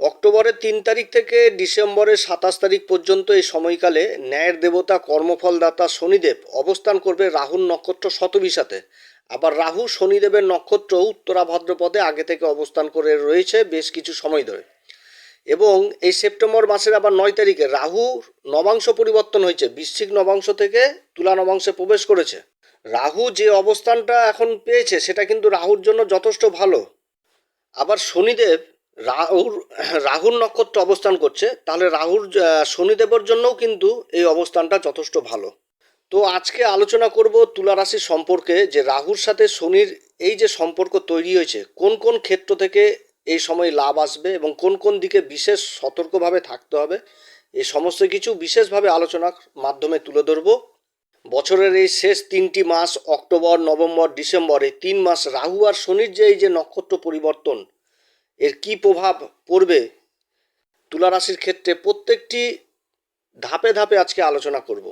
অক্টোবরের তিন তারিখ থেকে ডিসেম্বরের সাতাশ তারিখ পর্যন্ত এই সময়কালে ন্যায়ের দেবতা কর্মফলদাতা শনিদেব অবস্থান করবে রাহুর নক্ষত্র শতবিশাতে। আবার রাহু শনিদেবের নক্ষত্র উত্তরা ভাদ্রপদে আগে থেকে অবস্থান করে রয়েছে বেশ কিছু সময় ধরে। এবং এই সেপ্টেম্বর মাসের আবার নয় তারিখে রাহু নবাংশ পরিবর্তন হয়েছে, বৃশ্চিক নবাংশ থেকে তুলা নবাংশে প্রবেশ করেছে। রাহু যে অবস্থানটা এখন পেয়েছে, সেটা কিন্তু রাহুর জন্য যথেষ্ট ভালো। আবার শনিদেব রাহুর রাহুর নক্ষত্র অবস্থান করছে, তাহলে রাহুর শনিদেবের জন্যও কিন্তু এই অবস্থানটা যথেষ্ট ভালো। তো আজকে আলোচনা করব তুলা রাশি সম্পর্কে, যে রাহুর সাথে শনির এই যে সম্পর্ক তৈরি হয়েছে, কোন কোন ক্ষেত্র থেকে এই সময় লাভ আসবে এবং কোন কোন দিকে বিশেষ সতর্কভাবে থাকতে হবে এই সমস্ত কিছু বিশেষভাবে আলোচনার মাধ্যমে তুলে ধরবো। বছরের এই শেষ তিনটি মাস, অক্টোবর, নভেম্বর, ডিসেম্বর, এই তিন মাস রাহু আর শনির যে এই যে নক্ষত্র পরিবর্তন এর কি প্রভাব পড়বে? তুলা রাশির ক্ষেত্রে প্রত্যেকটি ধাপে ধাপে আজকে আলোচনা করব।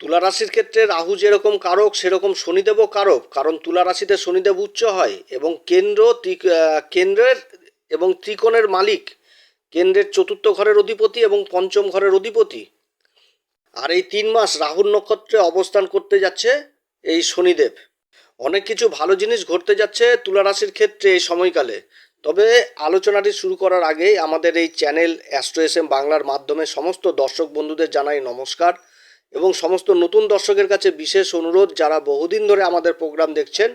তুলা রাশির ক্ষেত্রে রাহু যেরকম কারক, সেরকম শনিদেবও কারক, কারণ তুলা রাশিতে শনিদেব উচ্চ হয় এবং কেন্দ্র কেন্দ্রের এবং ত্রিকোণের মালিক। কেন্দ্রের চতুর্থ ঘরের অধিপতি এবং পঞ্চম ঘরের অধিপতি। আর এই তিন মাস রাহুর নক্ষত্রে অবস্থান করতে যাচ্ছে এই শনিদেব। অনেক কিছু ভালো জিনিস ঘটতে যাচ্ছে তুলা রাশির ক্ষেত্রে এই সময়কালে। তবে আলোচনাটি শুরু করার আগে আমাদের এই চ্যানেল অ্যাস্ট্রো এস এম বাংলার মাধ্যমে সমস্ত দর্শক বন্ধুদের জানাই নমস্কার এবং সমস্ত নতুন দর্শকের কাছে বিশেষ অনুরোধ, যারা বহুদিন ধরে আমাদের প্রোগ্রাম দেখছেন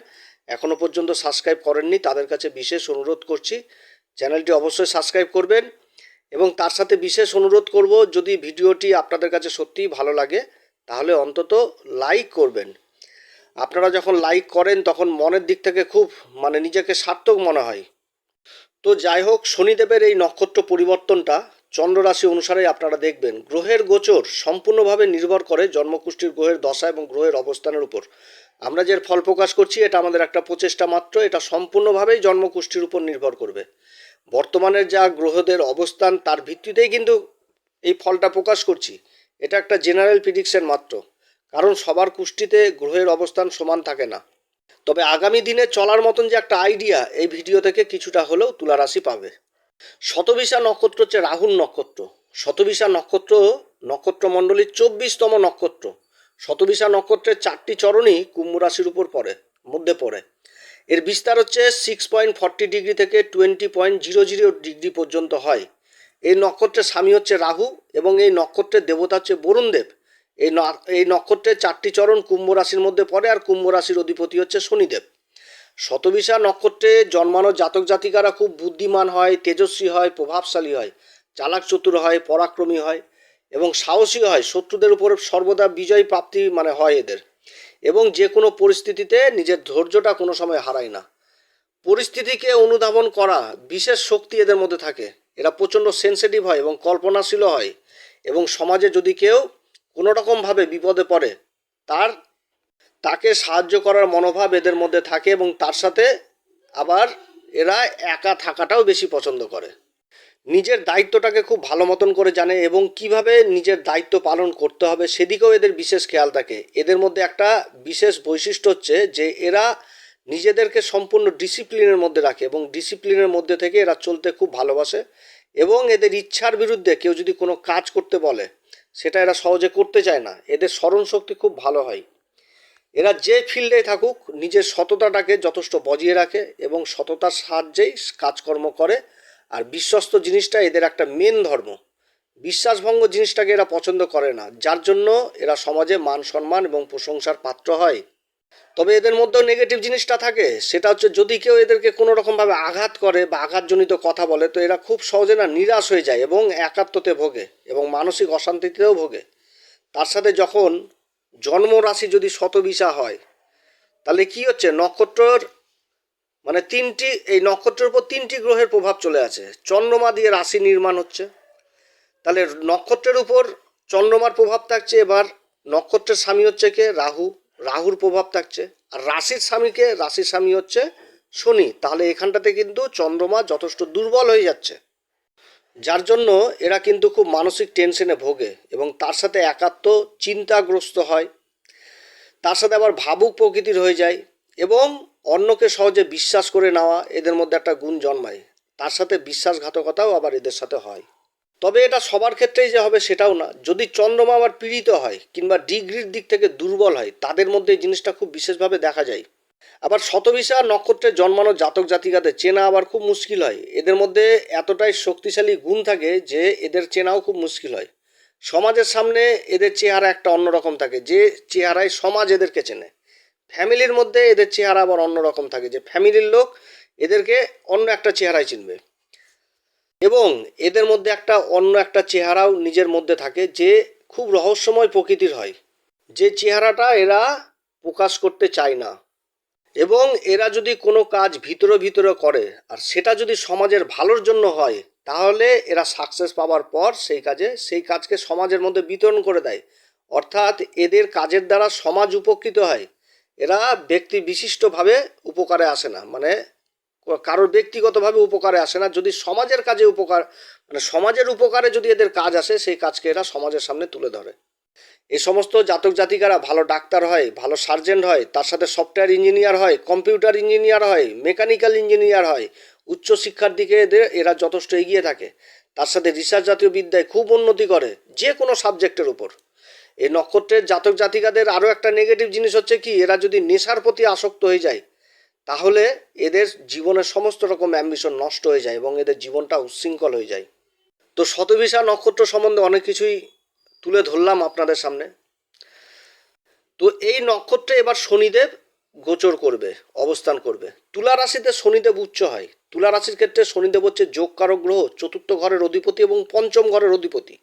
এখনও পর্যন্ত সাবস্ক্রাইব করেননি, তাদের কাছে বিশেষ অনুরোধ করছি। চ্যানেলটি অবশ্যই সাবস্ক্রাইব করবেন এবং তার সাথে বিশেষ অনুরোধ করব, যদি ভিডিওটি আপনাদের কাছে সত্যিই ভালো লাগে, তাহলে অন্তত লাইক করবেন। আপনারা যখন লাইক করেন, তখন মনের দিক থেকে খুব মানে নিজেকে সার্থক মনে হয়। তো যাই হোক, শনিদেবের এই নক্ষত্র পরিবর্তনটা চন্দ্র রাশি অনুসারে আপনারা দেখবেন। গ্রহের গোচর সম্পূর্ণভাবে নির্ভর করে জন্মকুষ্ঠির গ্রহের দশা এবং গ্রহের অবস্থানের উপর। আমরা যে ফল প্রকাশ করছি, এটা আমাদের একটা প্রচেষ্টা মাত্র, এটা সম্পূর্ণভাবেই জন্মকুষ্ঠির উপর নির্ভর করবে। বর্তমানের যা গ্রহদের অবস্থান, তার ভিত্তিতেই কিন্তু এই ফলটা প্রকাশ করছি। এটা একটা জেনারেল প্রিডিকশন মাত্র। কারণ সবার কুষ্টিতে গ্রহের অবস্থান সমান থাকে না। তবে আগামী দিনে চলার মতন যে একটা আইডিয়া এই ভিডিও থেকে কিছুটা হলেও তুলা রাশি পাবে। শতবিশা নক্ষত্র হচ্ছে রাহুল নক্ষত্র। শতবিশা নক্ষত্র নক্ষত্রমণ্ডলীর চব্বিশতম নক্ষত্র। শতবিশা নক্ষত্রের চারটি চরণই কুম্ভ রাশির উপর পড়ে, মধ্যে পড়ে। এর বিস্তার হচ্ছে সিক্স পয়েন্ট ফর্টি ডিগ্রি থেকে twenty point zero zero degree পর্যন্ত হয়। এই নক্ষত্রের স্বামী হচ্ছে রাহু এবং এই নক্ষত্রের দেবতা হচ্ছে বরুণ দেব এই এই নক্ষত্রের চারটি চরণ কুম্ভ রাশির মধ্যে পড়ে আর কুম্ভ রাশির অধিপতি হচ্ছে শনিদেব। শতবিশা নক্ষত্রে জন্মানো জাতক জাতিকারা খুব বুদ্ধিমান হয়, তেজস্বী হয়, প্রভাবশালী হয়, চালাক চতুর হয়, পরাক্রমী হয় এবং সাহসী হয়, শত্রুদের উপর সর্বদা বিজয় প্রাপ্তি মানে হয় এদের। এবং যে কোনো পরিস্থিতিতে নিজের ধৈর্যটা কোনো সময় হারায় না। পরিস্থিতিকে অনুধাবন করা বিশেষ শক্তি এদের মধ্যে থাকে। এরা প্রচণ্ড সেন্সিটিভ হয় এবং কল্পনাশীল হয় এবং সমাজে যদি কেউ কোনো রকমভাবে বিপদে পড়ে, তার, তাকে সাহায্য করার মনোভাব এদের মধ্যে থাকে এবং তার সাথে আবার এরা একা থাকাটাও বেশি পছন্দ করে। নিজের দায়িত্বটাকে খুব ভালো মতন করে জানে এবং কীভাবে নিজের দায়িত্ব পালন করতে হবে সেদিকেও এদের বিশেষ খেয়াল থাকে। এদের মধ্যে একটা বিশেষ বৈশিষ্ট্য হচ্ছে যে এরা নিজেদেরকে সম্পূর্ণ ডিসিপ্লিনের মধ্যে রাখে এবং ডিসিপ্লিনের মধ্যে থেকে এরা চলতে খুব ভালোবাসে এবং এদের ইচ্ছার বিরুদ্ধে কেউ যদি কোনো কাজ করতে বলে সেটা এরা সহজে করতে চায় না। এদের স্মরণ শক্তি খুব ভালো হয়। এরা যে ফিল্ডে থাকুক, নিজের সততাটাকে যথেষ্ট বজিয়ে রাখে এবং সততার সাহায্যেই কাজকর্ম করে। আর বিশ্বস্ত জিনিসটা এদের একটা মেন ধর্ম। বিশ্বাসভঙ্গ জিনিসটাকে এরা পছন্দ করে না, যার জন্য এরা সমাজে মান সম্মান এবং প্রশংসার পাত্র হয়। তবে এদের মধ্যেও নেগেটিভ জিনিসটা থাকে। সেটা হচ্ছে যদি কেউ এদেরকে কোনো রকমভাবে আঘাত করে বা আঘাতজনিত কথা বলে, তো এরা খুব সহজে না নিরাশ হয়ে যায় এবং একাত্মতে ভোগে এবং মানসিক অশান্তিতেও ভোগে। তার সাথে যখন জন্ম রাশি যদি শতবিশা হয়, তাহলে কি হচ্ছে? নক্ষত্রর মানে তিনটি, এই নক্ষত্রের উপর তিনটি গ্রহের প্রভাব চলে আছে। চন্দ্রমা দিয়ে রাশি নির্মাণ হচ্ছে। তাহলে নক্ষত্রের উপর চন্দ্রমার প্রভাব থাকছে, এবার নক্ষত্রের স্বামী হচ্ছে কে? রাহু। রাহুর প্রভাব থাকছে। আর রাশির স্বামীকে, রাশির স্বামী হচ্ছে শনি। তাহলে এখানটাতে কিন্তু চন্দ্রমা যথেষ্ট দুর্বল হয়ে যাচ্ছে। যার জন্য এরা কিন্তু খুব মানসিক টেনশনে ভোগে এবং তার সাথে একাত্ম চিন্তাগ্রস্ত হয়। তার সাথে আবার ভাবুক প্রকৃতির হয়ে যায় এবং অন্যকে সহজে বিশ্বাস করে নেওয়া এদের মধ্যে একটা গুণ জন্মায়। তার সাথে বিশ্বাসঘাতকতাও আবার এদের সাথে হয়। তবে এটা সবার ক্ষেত্রেই যে হবে সেটাও না। যদি চন্দ্রমা আবার পীড়িত হয় কিংবা ডিগ্রির দিক থেকে দুর্বল হয়, তাদের মধ্যে এই জিনিসটা খুব বিশেষভাবে দেখা যায়। আবার শতবিশা নক্ষত্রে জন্মানো জাতক জাতিকাদের চেনা আবার খুব মুশকিল হয়। এদের মধ্যে এতটাই শক্তিশালী গুণ থাকে যে এদের চেনাও খুব মুশকিল হয়। সমাজের সামনে এদের চেহারা একটা অন্যরকম থাকে, যে চেহারায় সমাজ এদেরকে চেনে। ফ্যামিলির মধ্যে এদের চেহারা আবার অন্যরকম থাকে, যে ফ্যামিলির লোক এদেরকে অন্য একটা চেহারায় চিনবে। এবং এদের মধ্যে একটা অন্য একটা চেহারাও নিজের মধ্যে থাকে যে খুব রহস্যময় প্রকৃতির হয়। যে চেহারাটা এরা প্রকাশ করতে চায় না। এবং এরা যদি কোনো কাজ ভিতরে ভিতরে করে আর সেটা যদি সমাজের ভালোর জন্য হয়, তাহলে এরা সাকসেস পাওয়ার পর সেই কাজে, সেই কাজকে সমাজের মধ্যে বিতরণ করে দেয়। অর্থাৎ এদের কাজের দ্বারা সমাজ উপকৃত হয়। এরা ব্যক্তি বিশিষ্টভাবে উপকারে আসে না। মানে কারোর ব্যক্তিগতভাবে উপকারে আসে না। যদি সমাজের কাজে উপকার মানে সমাজের উপকারে যদি এদের কাজ আসে, সেই কাজকে এরা সমাজের সামনে তুলে ধরে। এই সমস্ত জাতক জাতিকারা ভালো ডাক্তার হয়, ভালো সার্জেন্ট হয়, তার সাথে সফটওয়্যার ইঞ্জিনিয়ার হয়, কম্পিউটার ইঞ্জিনিয়ার হয়, মেকানিক্যাল ইঞ্জিনিয়ার হয় উচ্চশিক্ষার দিকে এদের, এরা যথেষ্ট এগিয়ে থাকে। তার সাথে রিসার্চ জাতীয় বিদ্যায় খুব উন্নতি করে, যে কোনো সাবজেক্টের উপর। এই নক্ষত্রের জাতক জাতিকাদের আরও একটা নেগেটিভ জিনিস হচ্ছে কি, এরা যদি নেশার প্রতি আসক্ত হয়ে যায় তাহলে এদের জীবনের সমস্ত রকম অ্যাম্বিশন নষ্ট হয়ে যায় এবং এদের জীবনটা উচ্ছৃঙ্খল হয়ে যায়। তো শতবিশা নক্ষত্র সম্বন্ধে অনেক কিছুই তুলে ধরলাম আপনাদের সামনে। তো এই নক্ষত্রে এবার শনিদেব গোচর করবে, অবস্থান করবে। তুলা রাশিতে শনিদেব উচ্চ হয়। তুলা রাশির ক্ষেত্রে শনিদেব হচ্ছে যোগকারক গ্রহ, চতুর্থ ঘরের অধিপতি এবং পঞ্চম ঘরের অধিপতি।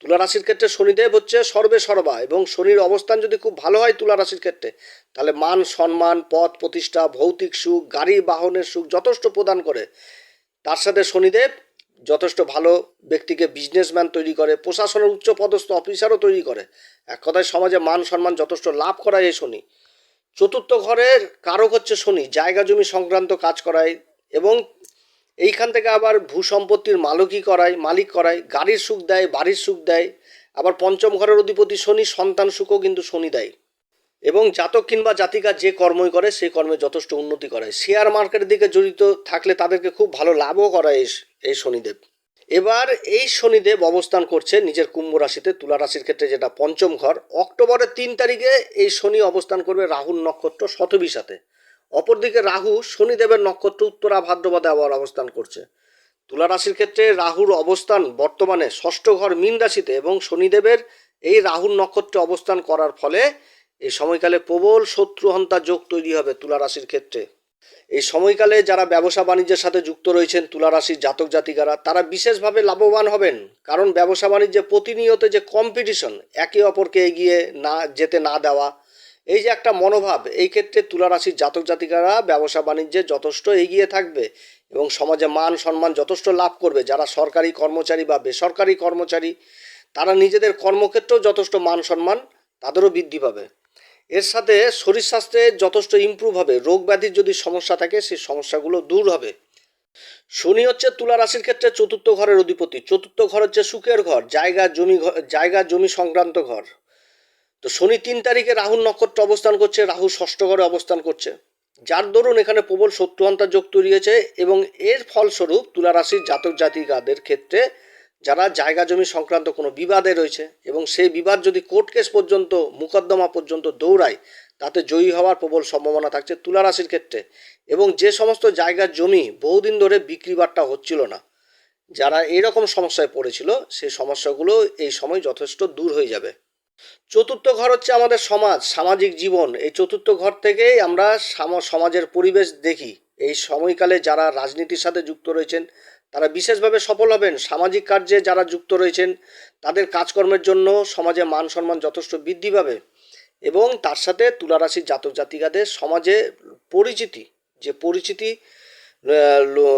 তুলা রাশির ক্ষেত্রে শনিদেব হচ্ছে সর্বে সর্বা এবং শনির অবস্থান যদি খুব ভালো হয় তুলা রাশির ক্ষেত্রে, তাহলে মান সম্মান পদ প্রতিষ্ঠা, ভৌতিক সুখ, গাড়ি, বাহনের সুখ যথেষ্ট প্রদান করে। তার সাথে শনিদেব যথেষ্ট ভালো ব্যক্তিকে বিজনেসম্যান তৈরি করে, প্রশাসনের উচ্চ পদস্থ অফিসারও তৈরি করে। এক কথায় সমাজে মান সম্মান যথেষ্ট লাভ করায় এই শনি। চতুর্থ ঘরের কারক হচ্ছে শনি, জায়গা জমি সংক্রান্ত কাজ করায় এবং এইখান থেকে আবার ভূ সম্পত্তির মালকই করায়, মালিক করায়, গাড়ির সুখ দেয়, বাড়ির সুখ দেয়, আবার পঞ্চম ঘরের অধিপতি শনি, সন্তান সুখও কিন্তু শনি দেয়। এবং জাতক কিংবা জাতিকা যে কর্মই করে সেই কর্মে যথেষ্ট উন্নতি করে শেয়ার মার্কেটের দিকে জড়িত থাকলে তাদেরকে খুব ভালো লাভও করায় এই শনিদেব। এবার এই শনিদেব অবস্থান করছে নিজের কুম্ভ রাশিতে, তুলা রাশির ক্ষেত্রে যেটা পঞ্চম ঘর। অক্টোবরের তিন তারিখে এই শনি অবস্থান করবে রাহুল নক্ষত্র শতবিশাতে। অপরদিকে রাহু শনিদেবের নক্ষত্র উত্তরা ভাদ্রপদে আবার অবস্থান করছে। তুলা রাশির ক্ষেত্রে রাহুর অবস্থান বর্তমানে ষষ্ঠ ঘর মীন রাশিতে এবং শনিদেবের এই রাহুর নক্ষত্রে অবস্থান করার ফলে এই সময়কালে প্রবল শত্রুহন্তা যোগ তৈরি হবে তুলা রাশির ক্ষেত্রে। এই সময়কালে যারা ব্যবসা বাণিজ্যের সাথে যুক্ত রয়েছেন তুলা রাশির জাতক জাতিকারা, তারা বিশেষভাবে লাভবান হবেন। কারণ ব্যবসা বাণিজ্যে প্রতিনিয়ত যে কম্পিটিশন একে অপরকে এগিয়ে না যেতে না দেওয়া এই যে একটা মনোভাব, এই ক্ষেত্রে তুলা রাশির জাতক জাতিকারা ব্যবসা বাণিজ্যে যথেষ্ট এগিয়ে থাকবে এবং সমাজে মান সম্মান যথেষ্ট লাভ করবে। যারা সরকারি কর্মচারী বা বেসরকারি কর্মচারী, তারা নিজেদের কর্মক্ষেত্রেও যথেষ্ট মান সম্মান তাদেরও বৃদ্ধি পাবে। এর সাথে শরীর স্বাস্থ্যে যথেষ্ট ইমপ্রুভ হবে। রোগ ব্যাধির যদি সমস্যা থাকে, সেই সমস্যাগুলো দূর হবে। শনি হচ্ছে তুলা রাশির ক্ষেত্রে চতুর্থ ঘরের অধিপতি। চতুর্থ ঘর হচ্ছে সুখের ঘর, জায়গা, জমি ঘর জায়গা, জমি সংক্রান্ত ঘর। তো শনি তিন তারিখে রাহুর নক্ষত্র অবস্থান করছে রাহু ষষ্ঠ ঘরে অবস্থান করছে। যার দরুন এখানে প্রবল শত্রুহন্তার যোগ তৈরি হয়েছে এবং এর ফলস্বরূপ তুলা রাশির জাতক জাতিকাদের ক্ষেত্রে যারা জায়গা জমি সংক্রান্ত কোনো বিবাদে রয়েছে এবং সেই বিবাদ যদি কোর্ট কেস পর্যন্ত, মোকদ্দমা পর্যন্ত দৌড়ায়, তাতে জয়ী হওয়ার প্রবল সম্ভাবনা থাকছে তুলা রাশির ক্ষেত্রে। এবং যে সমস্ত জায়গার জমি বহুদিন ধরে বিক্রি বাট্টা হচ্ছিল না, যারা এরকম সমস্যায় পড়েছিল, সেই সমস্যাগুলো এই সময় যথেষ্ট দূর হয়ে যাবে। চতুর্থ ঘর হচ্ছে আমাদের সমাজ, সামাজিক জীবন। এই চতুর্থ ঘর থেকেই আমরা সাম- সমাজের পরিবেশ দেখি। এই সময়কালে যারা রাজনীতির সাথে যুক্ত রয়েছেন, তারা বিশেষভাবে সফল হবেন। সামাজিক কার্যে যারা যুক্ত রয়েছেন, তাদের কাজকর্মের জন্য সমাজে মান সম্মান যথেষ্ট বৃদ্ধি পাবে এবং তার সাথে তুলারাশির জাতক জাতিকাদের সমাজে পরিচিতি, যে পরিচিতি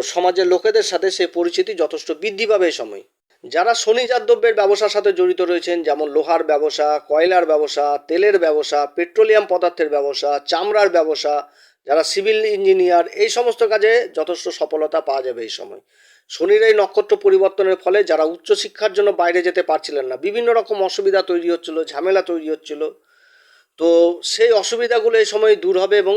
সমাজের লোকেদের সাথে সেই পরিচিতি যথেষ্ট বৃদ্ধি পাবে এই সময়। যারা খনিজাত দ্রব্যের ব্যবসার সাথে জড়িত রয়েছেন, যেমন লোহার ব্যবসা, কয়লার ব্যবসা, তেলের ব্যবসা, পেট্রোলিয়াম পদার্থের ব্যবসা, চামড়ার ব্যবসা, যারা সিভিল ইঞ্জিনিয়ার, এই সমস্ত কাজে যথেষ্ট সফলতা পাওয়া যাবে এই সময়। শনির এই নক্ষত্র পরিবর্তনের ফলে যারা উচ্চশিক্ষার জন্য বাইরে যেতে পারছিলেন না, বিভিন্ন রকম অসুবিধা তৈরি হচ্ছিল, ঝামেলা তৈরি হচ্ছিল। তো সেই অসুবিধাগুলো এই সময় দূর হবে এবং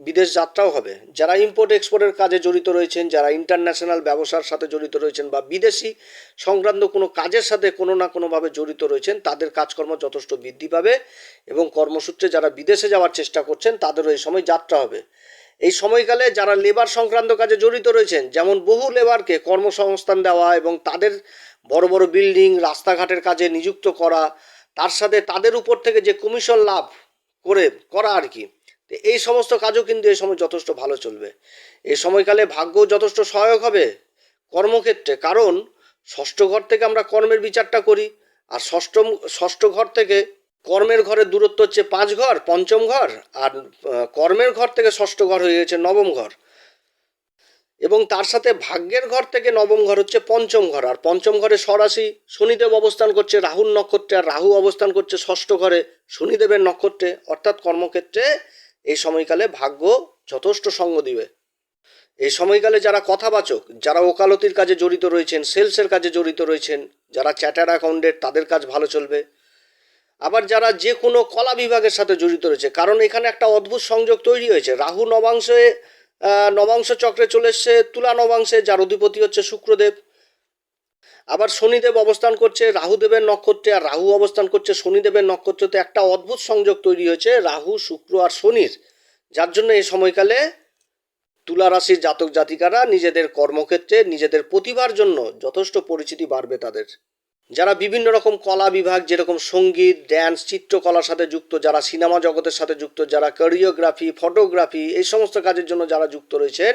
বিদেশ যাত্রাও হবে। যারা ইম্পোর্ট এক্সপোর্টের কাজে জড়িত রয়েছেন, যারা ইন্টারন্যাশনাল ব্যবসার সাথে জড়িত রয়েছেন বা বিদেশি সংক্রান্ত কোনো কাজের সাথে কোনো না কোনোভাবে জড়িত রয়েছেন, তাদের কাজকর্ম যথেষ্ট বৃদ্ধি পাবে এবং কর্মসূত্রে যারা বিদেশে যাওয়ার চেষ্টা করছেন, তাদেরও এই সময় যাত্রা হবে। এই সময়কালে যারা লেবার সংক্রান্ত কাজে জড়িত রয়েছেন, যেমন বহু লেবারকে কর্মসংস্থান দেওয়া এবং তাদের বড় বড় বিল্ডিং রাস্তাঘাটের কাজে নিযুক্ত করা, তার সাথে তাদের উপর থেকে যে কমিশন লাভ করে, করা আর কি। এই সমস্ত কাজও কিন্তু এই সময় যথেষ্ট ভালো চলবে। এই সময়কালে ভাগ্য যথেষ্ট সহায়ক হবে কর্মক্ষেত্রে, কারণ ষষ্ঠ ঘর থেকে আমরা কর্মের বিচারটা করি, আর ষষ্ঠম ষষ্ঠ ঘর থেকে কর্মের ঘরের দূরত্ব হচ্ছে পাঁচ ঘর, পঞ্চম ঘর, আর কর্মের ঘর থেকে ষষ্ঠ ঘর হয়ে গেছে নবম ঘর। এবং তার সাথে ভাগ্যের ঘর থেকে নবম ঘর হচ্ছে পঞ্চম ঘর, আর পঞ্চম ঘরে সরাসরি শনিদেব অবস্থান করছে রাহুর নক্ষত্রে, আর রাহু অবস্থান করছে ষষ্ঠ ঘরে শনিদেবের নক্ষত্রে, অর্থাৎ কর্মক্ষেত্রে এই সময়কালে ভাগ্য যথেষ্ট সঙ্গ দিবে। এই সময়কালে যারা কথাবাচক, যারা ওকালতির কাজে জড়িত রয়েছেন, সেলসের কাজে জড়িত রয়েছেন, যারা চ্যাটার অ্যাকাউন্টেন্ট তাদের কাজ ভালো চলবে। আবার যারা যে কোনো কলা বিভাগের সাথে জড়িত রয়েছে, কারণ এখানে একটা অদ্ভুত সংযোগ তৈরি হয়েছে। রাহু নবাংশে নবাংশ চক্রে চলে এসছে, তুলা নবাংশে, যার অধিপতি হচ্ছে শুক্রদেব। আবার শনিদেব অবস্থান করছে, রাহুদেবের নক্ষত্রে, আর রাহু অবস্থান করছে শনিদেবের নক্ষত্রতে একটা অদ্ভুত সংযোগ তৈরি হয়েছে, রাহু, শুক্র আর শনির। যার জন্য এই সময়কালে তুলা রাশির জাতক জাতিকারা নিজেদের কর্মক্ষেত্রে, নিজেদের প্রতিভার জন্য যথেষ্ট পরিচিতি বাড়বে তাদের। যারা বিভিন্ন রকম কলা বিভাগ, যেরকম সংগীত ড্যান্স চিত্রকলার সাথে যুক্ত, যারা সিনেমা জগতের সাথে যুক্ত, যারা কোরিওগ্রাফি ফটোগ্রাফি এই সমস্ত কাজের জন্য যারা যুক্ত রয়েছেন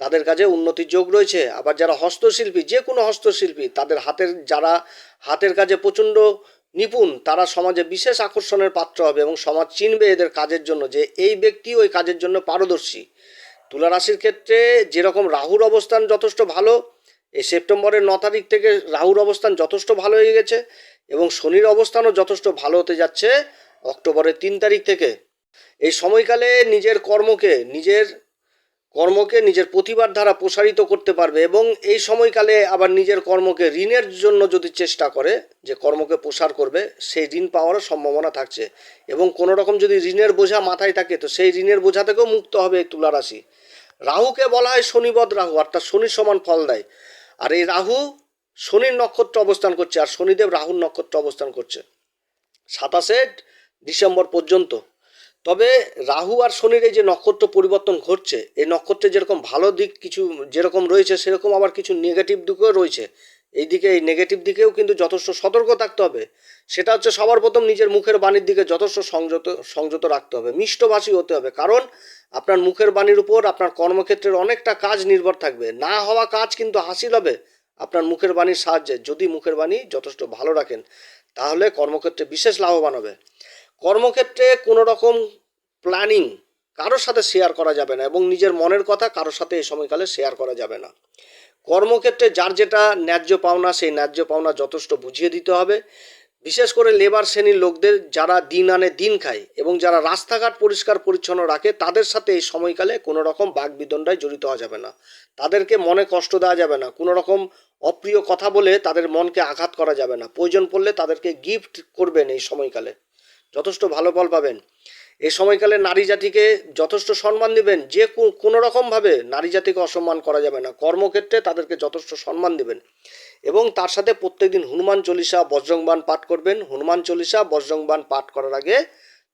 তাদের কাছে উন্নতির যোগ রয়েছে। আবার যারা হস্তশিল্পী যে কোনো হস্তশিল্পী, তাদের হাতের যারা হাতের কাজে প্রচণ্ড নিপুণ, তারা সমাজে বিশেষ আকর্ষণের পাত্র হবে এবং সমাজ চিনবে এদের কাজের জন্য যে এই ব্যক্তি ওই কাজের জন্য পারদর্শী। তুলা রাশির ক্ষেত্রে যেরকম রাহুর অবস্থান যথেষ্ট ভালো এই সেপ্টেম্বরের ন তারিখ থেকে রাহুর অবস্থান যথেষ্ট ভালো হয়ে গেছে এবং শনির অবস্থানও যথেষ্ট ভালো হতে যাচ্ছে অক্টোবরের তিন তারিখ থেকে। এই সময়কালে নিজের কর্মকে, নিজের কর্মকে নিজের প্রতিভার দ্বারা প্রসারিত করতে পারবে এবং এই সময়কালে আবার নিজের কর্মকে ঋণের জন্য যদি চেষ্টা করে, যে কর্মকে প্রসার করবে, সেই ঋণ পাওয়ারও সম্ভাবনা থাকছে। এবং কোনো রকম যদি ঋণের বোঝা মাথায় থাকে, তো সেই ঋণের বোঝা থেকেও মুক্ত হবে এই তুলা রাশি। রাহুকে বলা হয় শনিবদ রাহু, অর্থাৎ শনির সমান ফল দেয়। আর এই রাহু শনির নক্ষত্র অবস্থান করছে, আর শনিদেব রাহুর নক্ষত্র অবস্থান করছে। সাতাশে ডিসেম্বর পর্যন্ত তবে রাহু আর শনির এই যে নক্ষত্র পরিবর্তন ঘটছে, এই নক্ষত্রে যেরকম ভালো দিক কিছু যেরকম রয়েছে, সেরকম আবার কিছু নেগেটিভ দিকও রয়েছে। এই দিকে এই নেগেটিভ দিকেও কিন্তু যথেষ্ট সতর্ক থাকতে হবে। সেটা হচ্ছে সবার প্রথম নিজের মুখের বাণীর দিকে যথেষ্ট সংযত সংযত রাখতে হবে। মিষ্টভাষী হতে হবে। কারণ আপনার মুখের বাণীর উপর আপনার কর্মক্ষেত্রের অনেকটা কাজ নির্ভর থাকবে। না হওয়া কাজ কিন্তু হাসিল হবে আপনার মুখের বাণীর সাহায্যে। যদি মুখের বাণী যথেষ্ট ভালো রাখেন, তাহলে কর্মক্ষেত্রে বিশেষ লাভবান হবে। কর্মক্ষেত্রে কোনো রকম প্ল্যানিং কারোর সাথে শেয়ার করা যাবে না এবং নিজের মনের কথা কারোর সাথে এই সময়কালে শেয়ার করা যাবে না। কর্মক্ষেত্রে যার যেটা ন্যায্য পাওনা, সেই ন্যায্য পাওনা যথেষ্ট বুঝিয়ে দিতে হবে। বিশেষ করে লেবার শ্রেণির লোকদের যারা দিন আনে দিন খায় এবং যারা রাস্তাঘাট পরিষ্কার পরিচ্ছন্ন রাখে, তাদের সাথে এই সময়কালে কোনো রকম বাগবিদণ্ডায় জড়িত হওয়া যাবে না। তাদেরকে মনে কষ্ট দেওয়া যাবে না। কোনো রকম অপ্রিয় কথা বলে তাদের মনকে আঘাত করা যাবে না। প্রয়োজন পড়লে তাদেরকে গিফট করবেন এই সময়কালে। যথেষ্ট ভালো ফল পাবেন। এই সময়কালে নারী জাতিকে যথেষ্ট সম্মান দিবেন, যে কোনো রকমভাবে নারী জাতিকে অসম্মান করা যাবে না। কর্মক্ষেত্রে তাদেরকে যথেষ্ট সম্মান দিবেন এবং তার সাথে প্রত্যেকদিন হনুমান চল্লিশা বজ্রংবান পাঠ করবেন। হনুমান চল্লিশা বজ্রংবান পাঠ করার আগে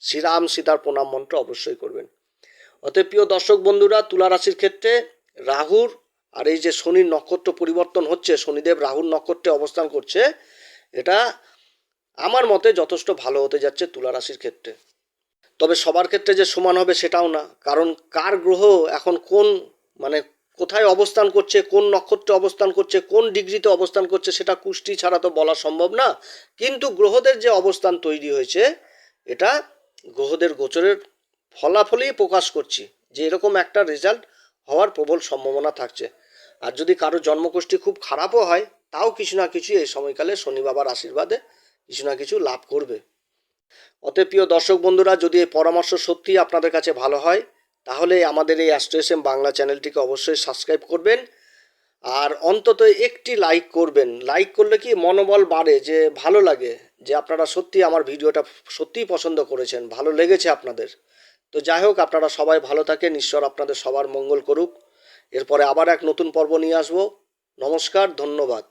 শ্রীরাম সীতার প্রণাম মন্ত্র অবশ্যই করবেন। অতএব প্রিয় দর্শক বন্ধুরা, তুলা রাশির ক্ষেত্রে রাহুর আর এই যে শনির নক্ষত্র পরিবর্তন হচ্ছে, শনিদেব রাহুর নক্ষত্রে অবস্থান করছে, এটা আমার মতে যথেষ্ট ভালো হতে যাচ্ছে তুলা রাশির ক্ষেত্রে। তবে সবার ক্ষেত্রে যে সমান হবে সেটাও না। কারণ কার গ্রহ এখন কোন মানে কোথায় অবস্থান করছে, কোন নক্ষত্রে অবস্থান করছে, কোন ডিগ্রিতে অবস্থান করছে সেটা কুষ্টি ছাড়া তো বলা সম্ভব না। কিন্তু গ্রহদের যে অবস্থান তৈরি হয়েছে, এটা গ্রহদের গোচরের ফলাফলেই প্রকাশ করছি যে এরকম একটা রেজাল্ট হওয়ার প্রবল সম্ভাবনা থাকছে। আর যদি কারও জন্মকুষ্টি খুব খারাপও হয়, তাও কিছু না কিছু এই সময়কালে শনি বাবার আশীর্বাদে কিছু না কিছু লাভ করবে। অতএব প্রিয় দর্শক বন্ধুরা, যদি এই পরামর্শ সত্যি আপনাদের কাছে ভালো হয়, তাহলে আমাদের এই অ্যাস্ট্রোএসএম বাংলা চ্যানেলটিকে অবশ্যই সাবস্ক্রাইব করবেন আর অন্তত একটি লাইক করবেন। লাইক করলে কি মনোবল বাড়ে, যে ভালো লাগে, যে আপনারা সত্যি আমার ভিডিওটা সত্যিই পছন্দ করেছেন, ভালো লেগেছে আপনাদের। তো যাই হোক, আপনারা সবাই ভালো থাকেন, ঈশ্বর আপনাদের সবার মঙ্গল করুক। এরপরে আবার এক নতুন পর্ব নিয়ে আসব। নমস্কার, ধন্যবাদ।